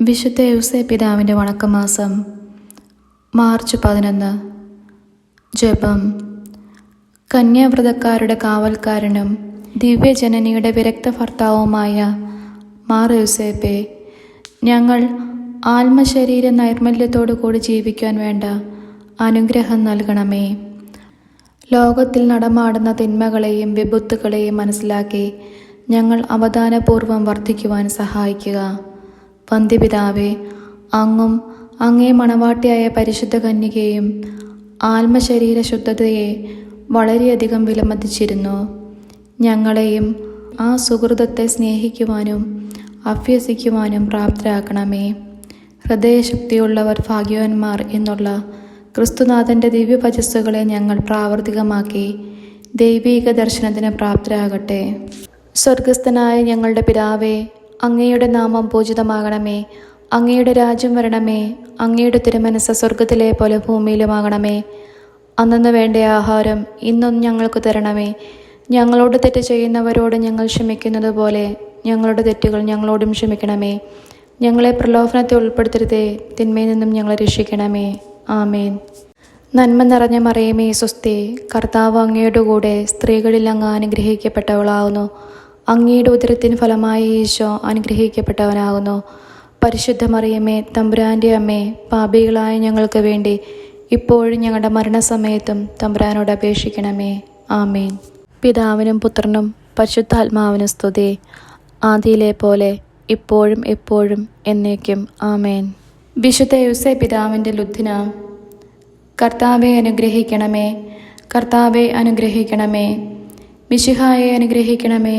വിശുദ്ധ യൂസേ പിതാവിന്റെ വണക്കമാസം മാർച്ച് പതിനൊന്ന്. ജപം. കന്യാവ്രതക്കാരുടെ കാവൽക്കാരനും ദിവ്യജനനിയുടെ വിരക്ത ഭർത്താവുമായ മാർ യുസേപ്പെ ഞങ്ങൾ ആത്മശരീര നൈർമല്യത്തോടു കൂടി ജീവിക്കാൻ വേണ്ട അനുഗ്രഹം നൽകണമേ. ലോകത്തിൽ നടമാടുന്ന തിന്മകളെയും വിപത്തുകളെയും മനസ്സിലാക്കി ഞങ്ങൾ അവധാനപൂർവം വർദ്ധിക്കുവാൻ സഹായിക്കുക. വന്ധ്യപിതാവേ അങ്ങും അങ്ങേ മണവാട്ടിയായ പരിശുദ്ധ കന്യകയും ആത്മശരീര ശുദ്ധതയെ വളരെയധികം വിലമതിച്ചിരുന്നു. ഞങ്ങളെയും ആ സുഹൃതത്തെ സ്നേഹിക്കുവാനും അഭ്യസിക്കുവാനും പ്രാപ്തരാക്കണമേ. ഹൃദയശക്തിയുള്ളവർ ഭാഗ്യവാന്മാർ എന്നുള്ള ക്രിസ്തുനാഥന്റെ ദിവ്യഭജസ്സുകളെ ഞങ്ങൾ പ്രാവർത്തികമാക്കി ദൈവീക ദർശനത്തിന് പ്രാപ്തരാകട്ടെ. സ്വർഗസ്ഥനായ ഞങ്ങളുടെ പിതാവേ അങ്ങയുടെ നാമം പൂജിതമാകണമേ. അങ്ങയുടെ രാജ്യം വരണമേ. അങ്ങയുടെ തിരുമനസ് സ്വർഗത്തിലെ പോലെ ഭൂമിയിലുമാകണമേ. അന്നു വേണ്ട ആഹാരം ഇന്നും ഞങ്ങൾക്ക് തരണമേ. ഞങ്ങളോട് തെറ്റ് ചെയ്യുന്നവരോട് ഞങ്ങൾ ക്ഷമിക്കുന്നത് പോലെ ഞങ്ങളുടെ തെറ്റുകൾ ഞങ്ങളോടും ക്ഷമിക്കണമേ. ഞങ്ങളെ പ്രലോഭനത്തെ ഉൾപ്പെടുത്തരുതേ. തിന്മയിൽ നിന്നും ഞങ്ങളെ രക്ഷിക്കണമേ. ആമേൻ. നന്മ നിറഞ്ഞ മറിയമേ സ്വസ്തി. കർത്താവ് അങ്ങയുടെ കൂടെ സ്ത്രീകളിൽ അങ്ങ് അനുഗ്രഹിക്കപ്പെട്ടവളാകുന്നു അങ്ങയുടെ ഉദരത്തിന് ഫലമായ ഈശോ അനുഗ്രഹിക്കപ്പെട്ടവനാകുന്നു. പരിശുദ്ധ മറിയമേ തമ്പുരാന്റെ അമ്മേ പാപികളായ ഞങ്ങൾക്ക് വേണ്ടി ഇപ്പോഴും ഞങ്ങളുടെ മരണസമയത്തും തമ്പുരാനോട് അപേക്ഷിക്കണമേ. ആമേൻ. പിതാവിനും പുത്രനും പരിശുദ്ധാത്മാവിനും സ്തുതി. ആദിയിലെ പോലെ ഇപ്പോഴും എപ്പോഴും എന്നേക്കും ആമേൻ. വിശുദ്ധ യുസെ പിതാവിന്റെ ലുദ്ധിന കർത്താവെ അനുഗ്രഹിക്കണമേ കർത്താവെ അനുഗ്രഹിക്കണമേ മിശിഹായെ അനുഗ്രഹിക്കണമേ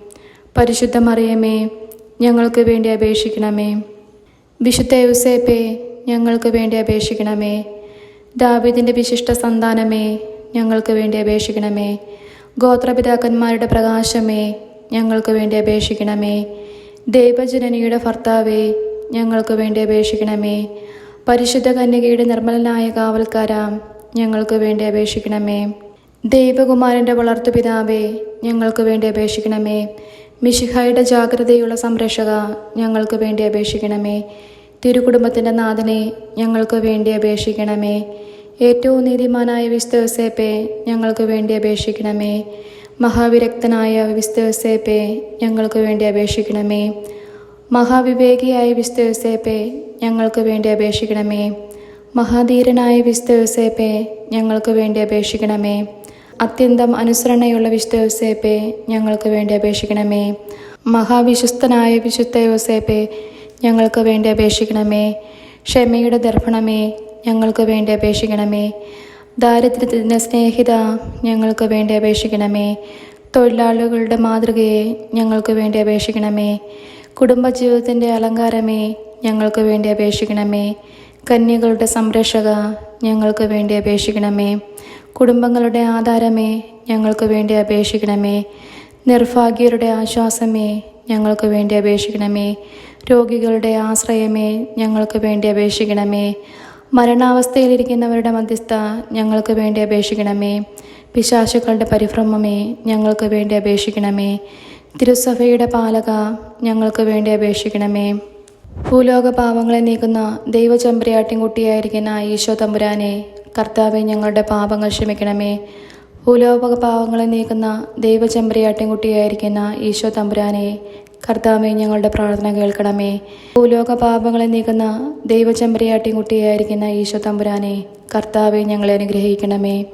പരിശുദ്ധ മറിയമേ ഞങ്ങൾക്ക് വേണ്ടി അപേക്ഷിക്കണമേ. വിശുദ്ധ യുസേപ്പേ ഞങ്ങൾക്ക് വേണ്ടി അപേക്ഷിക്കണമേ. ദാവിദിന്റെ വിശിഷ്ട സന്താനമേ ഞങ്ങൾക്ക് വേണ്ടി അപേക്ഷിക്കണമേ. ഗോത്രപിതാക്കന്മാരുടെ പ്രകാശമേ ഞങ്ങൾക്ക് വേണ്ടി അപേക്ഷിക്കണമേ. ദൈവജനനിയുടെ ഭർത്താവേ ഞങ്ങൾക്ക് വേണ്ടി അപേക്ഷിക്കണമേ. പരിശുദ്ധ കന്യകയുടെ നിർമ്മലനായ കാവൽക്കാരാം ഞങ്ങൾക്ക് വേണ്ടി അപേക്ഷിക്കണമേ. ദൈവകുമാരന്റെ വളർത്തുപിതാവേ ഞങ്ങൾക്ക് വേണ്ടി അപേക്ഷിക്കണമേ. മിഷിഹായുടെ ജാഗ്രതയുള്ള സംരക്ഷക ഞങ്ങൾക്ക് വേണ്ടി അപേക്ഷിക്കണമേ. തിരുകുടുംബത്തിന്റെ നാഥനെ ഞങ്ങൾക്ക് വേണ്ടി അപേക്ഷിക്കണമേ. ഏറ്റവും നീതിമാനായ വിസ്തവസേപ്പെ ഞങ്ങൾക്ക് വേണ്ടി അപേക്ഷിക്കണമേ. മഹാവിരക്തനായ വിസ്തവസേപ്പെ ഞങ്ങൾക്ക് വേണ്ടി അപേക്ഷിക്കണമേ. മഹാവിവേകിയായ വിസ്തവസേപ്പെ ഞങ്ങൾക്ക് വേണ്ടി അപേക്ഷിക്കണമേ. മഹാധീരനായ വിസ്തവസേപ്പെ ഞങ്ങൾക്ക് വേണ്ടി അപേക്ഷിക്കണമേ. അത്യന്തം അനുസരണയുള്ള വിശുദ്ധ യോസേപ്പെ ഞങ്ങൾക്ക് വേണ്ടി അപേക്ഷിക്കണമേ. മഹാവിശ്വസ്തനായ വിശുദ്ധ യോസേപ്പെ ഞങ്ങൾക്ക് വേണ്ടി അപേക്ഷിക്കണമേ. ക്ഷമയുടെ ദർപ്പണമേ ഞങ്ങൾക്ക് വേണ്ടി അപേക്ഷിക്കണമേ. ദാരിദ്ര്യത്തിന്റെ സ്നേഹിത ഞങ്ങൾക്ക് വേണ്ടി അപേക്ഷിക്കണമേ. തൊഴിലാളികളുടെ മാതൃകയെ ഞങ്ങൾക്ക് വേണ്ടി അപേക്ഷിക്കണമേ. കുടുംബജീവിതത്തിന്റെ അലങ്കാരമേ ഞങ്ങൾക്ക് വേണ്ടി അപേക്ഷിക്കണമേ. കന്യകളുടെ സംരക്ഷക ഞങ്ങൾക്ക് വേണ്ടി അപേക്ഷിക്കണമേ. കുടുംബങ്ങളുടെ ആധാരമേ ഞങ്ങൾക്ക് വേണ്ടി അപേക്ഷിക്കണമേ. നിർഭാഗ്യരുടെ ആശ്വാസമേ ഞങ്ങൾക്ക് വേണ്ടി അപേക്ഷിക്കണമേ. രോഗികളുടെ ആശ്രയമേ ഞങ്ങൾക്ക് വേണ്ടി അപേക്ഷിക്കണമേ. മരണാവസ്ഥയിലിരിക്കുന്നവരുടെ മധ്യസ്ഥ ഞങ്ങൾക്ക് വേണ്ടി അപേക്ഷിക്കണമേ. പിശാശുക്കളുടെ പരിഭ്രമമേ ഞങ്ങൾക്ക് വേണ്ടി അപേക്ഷിക്കണമേ. തിരുസഭയുടെ പാലക ഞങ്ങൾക്ക് വേണ്ടി അപേക്ഷിക്കണമേ. ഭൂലോക പാവങ്ങളെ നീക്കുന്ന ദൈവചമ്പരിയാട്ടിൻകുട്ടിയായിരിക്കുന്ന ഈശോ തമ്പുരാനെ കർത്താവെ ഞങ്ങളുടെ പാപങ്ങൾ ക്ഷമിക്കണമേ. ഭൂലോക പാവങ്ങളെ നീക്കുന്ന ദൈവചെമ്പരിയാട്ടിൻകുട്ടിയായിരിക്കുന്ന ഈശോ തമ്പുരാനെ കർത്താവെ ഞങ്ങളുടെ പ്രാർത്ഥന കേൾക്കണമേ. ഭൂലോക പാപങ്ങളെ നീക്കുന്ന ദൈവചെമ്പരിയാട്ടിൻകുട്ടിയായിരിക്കുന്ന ഈശോ തമ്പുരാനെ കർത്താവെ ഞങ്ങളെ അനുഗ്രഹിക്കണമേ.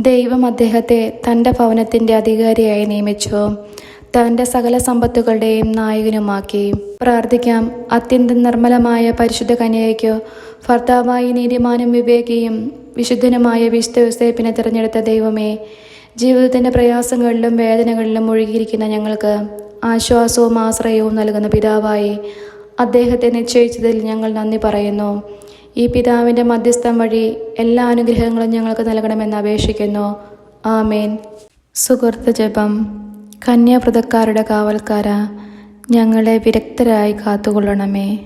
ദൈവം അദ്ദേഹത്തെ തന്റെ ഭവനത്തിന്റെ അധികാരിയായി നിയമിച്ചു. തന്റെ സകല സമ്പത്തുകളുടെയും നായകനുമാക്കി. പ്രാർത്ഥിക്കാം അത്യന്തം നിർമ്മലമായ പരിശുദ്ധ കന്യകയ്ക്കു ഭർത്താവായി നീതിമാനും വിവേകിയും വിശുദ്ധനുമായ വിശുദ്ധ യോസേപ്പിനെ തിരഞ്ഞെടുത്ത ദൈവമേ ജീവിതത്തിന്റെ പ്രയാസങ്ങളിലും വേദനകളിലും മുഴുകിയിരിക്കുന്ന ഞങ്ങൾക്ക് ആശ്വാസവും ആശ്രയവും നൽകുന്ന പിതാവായി അദ്ദേഹത്തെ നിശ്ചയിച്ചതിൽ ഞങ്ങൾ നന്ദി പറയുന്നു. ഈ പിതാവിന്റെ മധ്യസ്ഥം വഴി എല്ലാ അനുഗ്രഹങ്ങളും ഞങ്ങൾക്ക് നൽകണമെന്ന് അപേക്ഷിക്കുന്നു. ആമേൻ. സുഹൃത്ത് ജപം. കന്യാവ്രതക്കാരുടെ കാവൽക്കാര ഞങ്ങളെ വിരക്തരായി കാത്തുകൊള്ളണമേ.